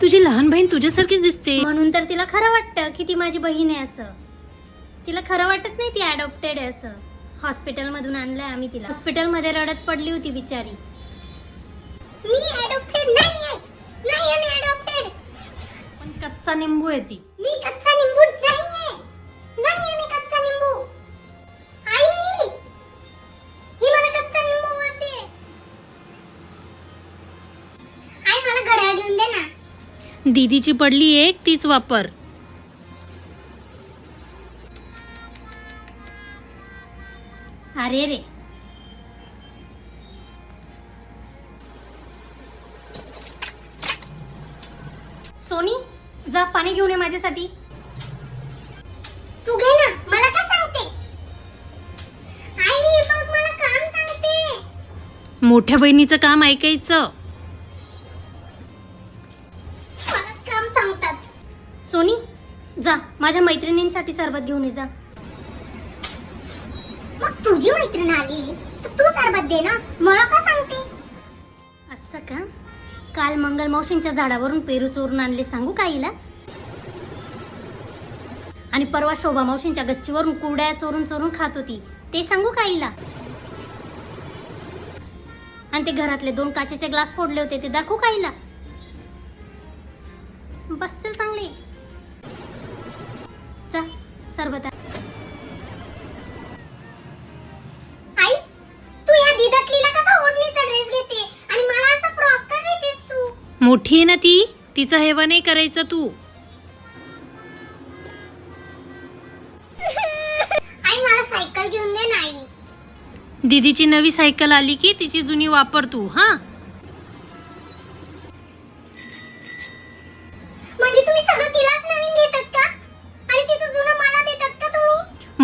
तुझी लहान बहीण तुझ्यासारखीच दिसते. म्हणून तर तिला खरं वाटतं की ती माझी बहीण आहे असं. तिला खरं वाटत नाही ती अडॉप्टेड आहे असं. हॉस्पिटलमधून आणलंय आम्ही तिला. हॉस्पिटलमध्ये रडत पडली होती बिचारी. मी अडॉप्टेड नाहीये. नाहीये मी अडॉप्टेड पण कच्चा निंबू आहे ती. मी कच्चा निंबू नाहीये. नाहीये मी कच्चा निंबू. आई! ही मला कच्चा निंबू बोलते आई मला घड्याळ घेऊन दे ना. दीदीची पडली एक तीच वापर. अरे रे. सोनी जा पाणी घेऊन ये माझ्यासाठी. तू घे ना मला का सांगते? आई बघ मला काम सांगते. मोठ्या बहिणीचं काम ऐकायचं. सोनी जा. माझ्या मैत्रिणींसाठी सरबत घेऊन ये जा. मग तुझी मैत्रीण आली तर तू सरबत दे ना. मला का सांगते? असं का? काल मंगल मावशींच्या झाडावरून पेरू चोरून आणले सांगू का हिला? आणि परवा शोभा मावशींच्या गच्चीवरून कुरड्या चोरून चोरून खात होती ते सांगू का हिला? आणि ते घरातले दोन काचेचे ग्लास फोडले होते ते दाखवू का हिला? बसतील चांगले. सरबत आण. आई तू या दिदटलीला कसा ओढणीचा ड्रेस घेते? आणि मला असा फ्रॉक का घेतेस तू? मोठी आहे ना ती? तिचा हेवा नाही करायचं तू. आई मला सायकल घेऊन दे ना आई. दीदीची नवी सायकल आली की तिची जुनी वापर तू हा?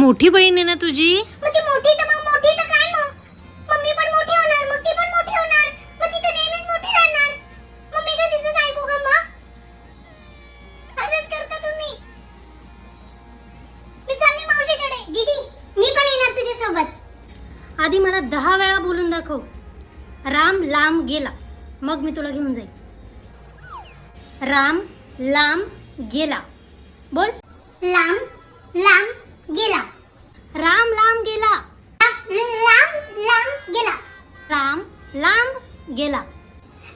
मोठी बहीण आहे ना तुझी? मग ती मोठी तर मग मोठी तर काय मग? मम्मी पण मोठी होणार मग ती पण मोठी होणार. मग ती तर नेहमीच मोठी राहणार. मम्मी का तिचं ऐकू का मग? असंच करता तुम्ही. मी चालली मावशीकडे. दीदी मी पण येणार तुझ्या सोबत आधी मला दहा वेळा बोलून दाखव. राम लांब गेला मग मी तुला घेऊन जाईल राम लांब गेला. बोल. लांब लांब गेला. राम लांब गेला. लांब लांब गेला. राम लांब गेला.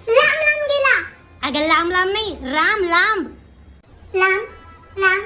लांब लांब गेला. अगं लांब लांब नाही. राम लांब. लांब लांब